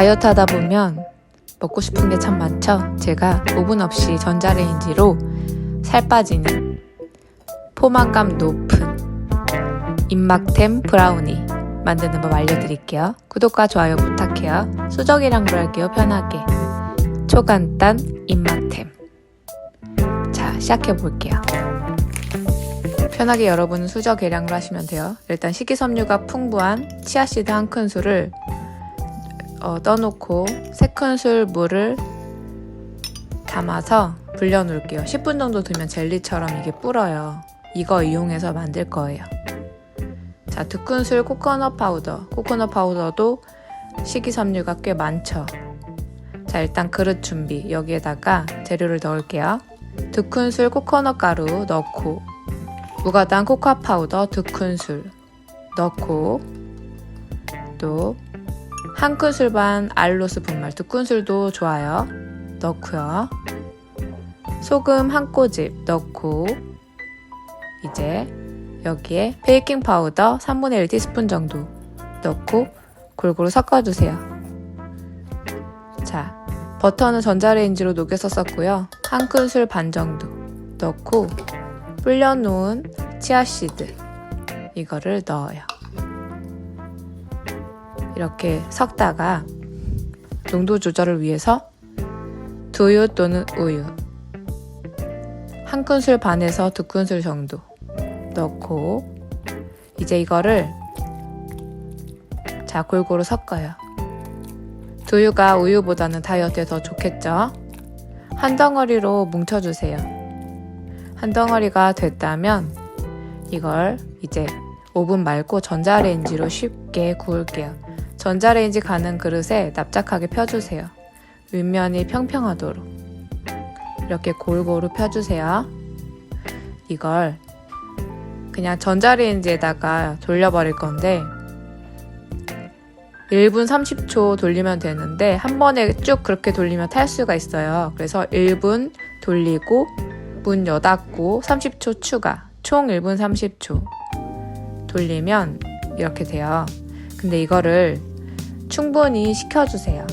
다이어트 하다 보면 먹고 싶은 게 참 많죠? 제가 오븐 없이 전자레인지로 살 빠지는 포만감 높은 입막템 브라우니 만드는 법 알려드릴게요. 구독과 좋아요 부탁해요. 수저기랑도 할게요, 편하게. 초간단 입막템. 자, 시작해 볼게요. 편하게 여러분은 수저 계량을 하시면 돼요. 일단 식이섬유가 풍부한 치아씨드 한 큰술을 어, 떠놓고 세 큰술 물을 담아서 불려 놓을게요. 10분 정도 두면 젤리처럼 이게 불어요. 이거 이용해서 만들 거예요. 자, 두 큰술 코코넛 파우더. 코코넛 파우더도 식이섬유가 꽤 많죠. 자, 일단 그릇 준비. 여기에다가 재료를 넣을게요. 두 큰술 코코넛 가루 넣고 무가당 코코아 파우더 두 큰술 넣고 또 한 큰술 반 알로스 분말 두 큰술도 좋아요. 넣고요. 소금 한 꼬집 넣고 이제 여기에 베이킹 파우더 3분의 1 티스푼 정도 넣고 골고루 섞어주세요. 자, 버터는 전자레인지로 녹여서 썼고요. 한 큰술 반 정도 넣고 불려놓은 치아씨드 이거를 넣어요. 이렇게 섞다가 농도 조절을 위해서 두유 또는 우유 한 큰술 반에서 두 큰술 정도 넣고 이제 이거를 자 골고루 섞어요. 두유가 우유보다는 다이어트에 더 좋겠죠? 한 덩어리로 뭉쳐주세요. 한 덩어리가 됐다면 이걸 이제 오븐 말고 전자레인지로 쉽게 구울게요. 전자레인지 가는 그릇에 납작하게 펴주세요. 윗면이 평평하도록 이렇게 골고루 펴주세요. 이걸 그냥 전자레인지에다가 돌려버릴 건데 1분 30초 돌리면 되는데 한 번에 쭉 그렇게 돌리면 탈 수가 있어요. 그래서 1분 돌리고 문 여닫고 30초 추가 총 1분 30초 돌리면 이렇게 돼요. 근데 이거를 충분히 식혀주세요.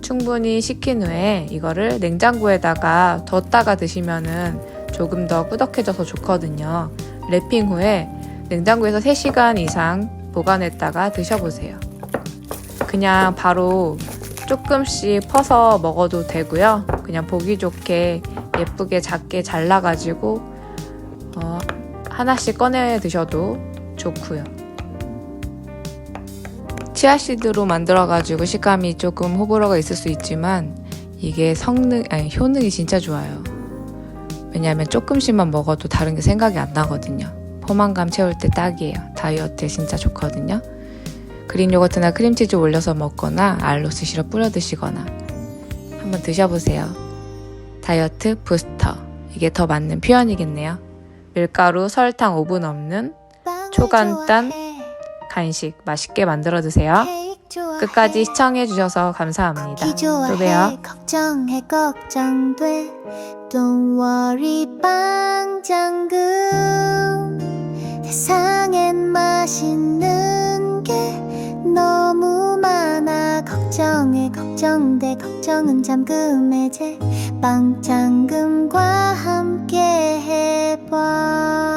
충분히 식힌 후에 이거를 냉장고에다가 뒀다가 드시면은 조금 더 꾸덕해져서 좋거든요. 랩핑 후에 냉장고에서 3시간 이상 보관했다가 드셔보세요. 그냥 바로 조금씩 퍼서 먹어도 되고요. 그냥 보기 좋게 예쁘게 작게 잘라가지고 어, 하나씩 꺼내 드셔도 좋고요. 치아씨드로 만들어가지고 식감이 조금 호불호가 있을 수 있지만 이게 성능, 아니 효능이 진짜 좋아요. 왜냐하면 조금씩만 먹어도 다른 게 생각이 안 나거든요. 포만감 채울 때 딱이에요. 다이어트에 진짜 좋거든요. 그린 요거트나 크림치즈 올려서 먹거나 알로스 시럽 뿌려 드시거나 한번 드셔보세요. 다이어트 부스터. 이게 더 맞는 표현이겠네요. 밀가루, 설탕, 오븐 없는 초간단 간식 맛있게 만들어 드세요. 끝까지 시청해 주셔서 감사합니다. 또 봬요. 걱정해 걱정돼. Don't worry 빵장금. 세상엔 맛있는 게 너무 많아. 걱정해 걱정돼. 걱정은 잠금 해제 빵장금과 함께 해봐